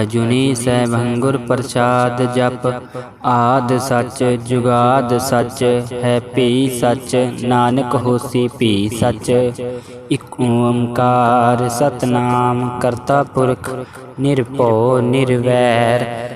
ਅਜੁਨੀ ਸੈਭੰ ਗੁਰ ਪ੍ਰਸਾਦ ਜਪ। ਆਦ ਸੱਚ, ਜੁਗਾਦ ਸੱਚ, ਹੈ ਭੀ ਸੱਚ, ਨਾਨਕ ਹੋਸੀ ਭੀ ਸੱਚ। ਇਕ ਓੰਕਾਰ ਸਤਨਾਮ ਕਰਤਾ ਪੁਰਖ, ਨਿਰਭਉ ਨਿਰਵੈਰ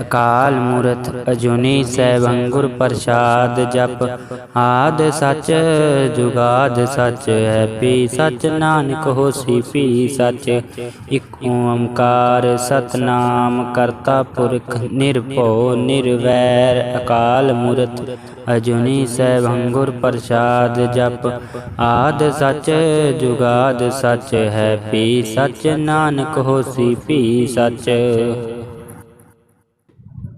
ਅਕਾਲ ਮੂਰਤ ਅਜੂਨੀ ਸੈਭੰ ਗੁਰ ਪ੍ਰਸਾਦ ਜਪ। ਆਦ ਸਚ, ਜੁਗਾਦ ਸਚ ਹੈ ਪੀ ਸੱਚ, ਨਾਨਕ ਹੋਸੀ ਪੀ ਸਚ। ਇਕ ਓੰਕਾਰ ਸਤਨਾਮ ਕਰਤਾ ਪੁਰਖ ਨਿਰਭਉ ਨਿਰਵੈਰ। ਅਕਾਲ ਮੂਰਤ ਅਜੂਨੀ ਸੈਭੰ ਗੁਰ ਪ੍ਰਸਾਦ ਜਪ। ਆਦ ਸਚ, ਜੁਗਾਦ ਸਚ ਹੈ ਪੀ ਸੱਚ, ਨਾਨਕ ਹੋਸੀ ਪੀ ਸਚ।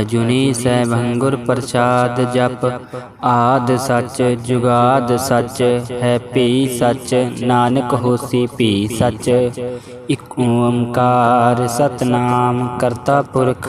ਅਜੁਨੀ ਸੈਭੰ ਗੁਰ ਪ੍ਰਸਾਦ ਜਪ, ਆਦ ਸੱਚ, ਜੁਗਾਦ ਸੱਚ, ਹੈ ਭੀ ਸੱਚ, ਨਾਨਕ ਹੋਸੀ ਭੀ ਸੱਚ। ਇਕ ਓੰਕਾਰ ਸਤਨਾਮ ਕਰਤਾ ਪੁਰਖ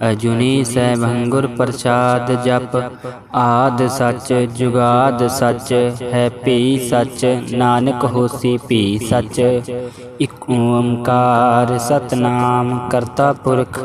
ਅਜੁਨੀ ਸੈਭੰ ਪ੍ਰਸਾਦ ਜਪ। ਆਦ ਸੱਚ, ਜੁਗਾਦ ਸੱਚ, ਹੈ ਭੀ ਸੱਚ, ਨਾਨਕ ਹੋਸੀ ਭੀ ਸੱਚ। ਇਕ ਓੰਕਾਰ ਸਤਨਾਮ ਕਰਤਾ ਪੁਰਖ।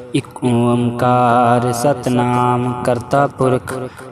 ਇਕ ਓੰਕਾਰ ਸਤਨਾਮ ਕਰਤਾ ਪੁਰਖ।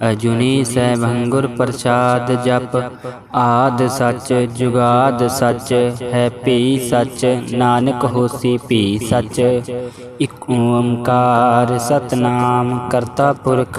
ਅਜੁਨੀ ਸੈਭੰ ਗੁਰ ਪ੍ਰਸਾਦ ਜਪ। ਆਦ ਸੱਚ, ਜੁਗਾਦ ਸੱਚ, ਹੈ ਭੀ ਸੱਚ, ਨਾਨਕ ਹੋਸੀ ਭੀ ਸੱਚ। ਇਕ ਓੰਕਾਰ ਸਤਨਾਮ ਕਰਤਾ ਪੁਰਖ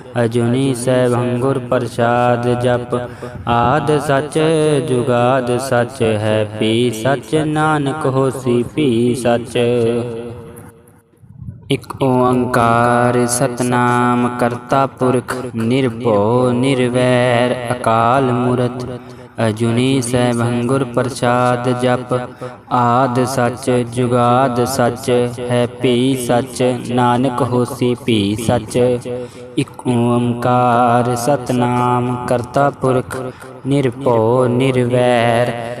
ਅਜੂਨੀ ਸੈਭੰ ਗੁਰ ਪ੍ਰਸਾਦ ਜਪ। ਆਦ ਸੱਚ, ਜੁਗਾਦ ਸਚ ਹੈ ਭੀ ਸੱਚ ਨਾਨਕ ਹੋਸੀ ਭੀ ਸੱਚ। ਇਕ ਓੰਕਾਰ ਸਤਨਾਮ ਕਰਤਾ ਪੁਰਖ, ਨਿਰਭਉ, ਨਿਰਵੈਰ, ਅਕਾਲ ਮੂਰਤ। ਅਜੁਨੀ ਸੈਭੰ ਗੁਰ ਪ੍ਰਸਾਦ ਜਪ। ਆਦ ਸੱਚ, ਜੁਗਾਦ ਸੱਚ, ਹੈ ਭੀ ਸੱਚ, ਨਾਨਕ ਹੋਸੀ ਭੀ ਸੱਚ। ਇਕ ਓੰਕਾਰ ਸਤਨਾਮ ਕਰਤਾ ਪੁਰਖ, ਨਿਰਭਉ ਨਿਰਵੈਰ।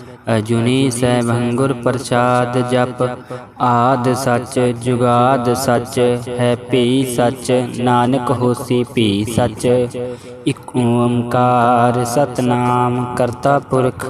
ਅਜੁਨੀ ਸੈਭੰ ਗੁਰ ਪ੍ਰਸਾਦ ਜਪ। ਆਦ ਸੱਚ, ਜੁਗਾਦ ਸੱਚ, ਹੈ ਪੀ ਸੱਚ, ਨਾਨਕ ਹੋਸੀ ਪੀ ਸੱਚ। ਇਕ ਓੰਕਾਰ ਸਤਨਾਮ ਕਰਤਾ ਪੁਰਖ।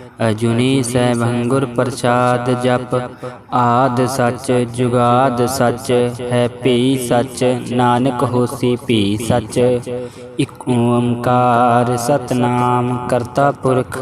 ਅਜੁਨੀ ਸੈਭੰ ਗੁਰ ਪ੍ਰਸਾਦ ਜਪ। ਆਦ ਸੱਚ, ਜੁਗਾਦ ਸੱਚ, ਹੈ ਭੀ ਸੱਚ, ਨਾਨਕ ਹੋਸੀ ਭੀ ਸੱਚ। ਇਕ ਓੰਕਾਰ ਸਤਨਾਮ ਕਰਤਾ ਪੁਰਖ।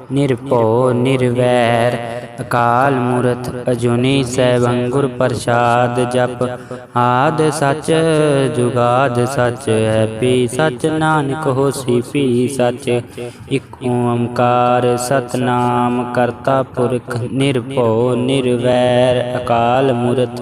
ਨਿਰਭਉ, ਨਿਰਵੈਰ। ਅਕਾਲ ਮੂਰਤ ਅਜੂਨੀ ਸੈਭੰ ਪ੍ਰਸਾਦ ਜਪ। ਆਦ ਸਚ, ਜੁਗਾਦ ਸਚ ਹੈ ਪੀ ਸੱਚ, ਨਾਨਕ ਹੋਸੀ ਪੀ ਸਚ। ਇਕ ਓੰਕਾਰ ਸਤਨਾਮ ਕਰਤਾ ਪੁਰਖ, ਨਿਰਭਉ, ਨਿਰਵੈਰ। ਅਕਾਲ ਮੂਰਤ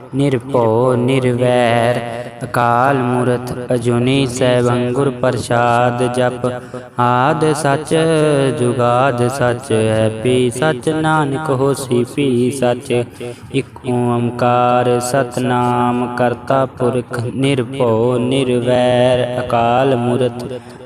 ਨਿਰਭਉ, ਨਿਰਵੈਰ, ਅਕਾਲ ਮੂਰਤ, ਅਜੂਨੀ ਸੈਭੰ ਗੁਰ ਪ੍ਰਸਾਦ ਜਪ। ਆਦ ਸਚ, ਜੁਗਾਦ ਸਚ ਹੈ ਪੀ ਸਚ, ਨਾਨਕ ਹੋਸੀ, ਪੀ ਸਚ। ਇਕ ਓੰਕਾਰ ਸਤਨਾਮ ਕਰਤਾ ਪੁਰਖ, ਨਿਰਭਉ, ਨਿਰਵੈਰ, ਅਕਾਲ ਮੂਰਤ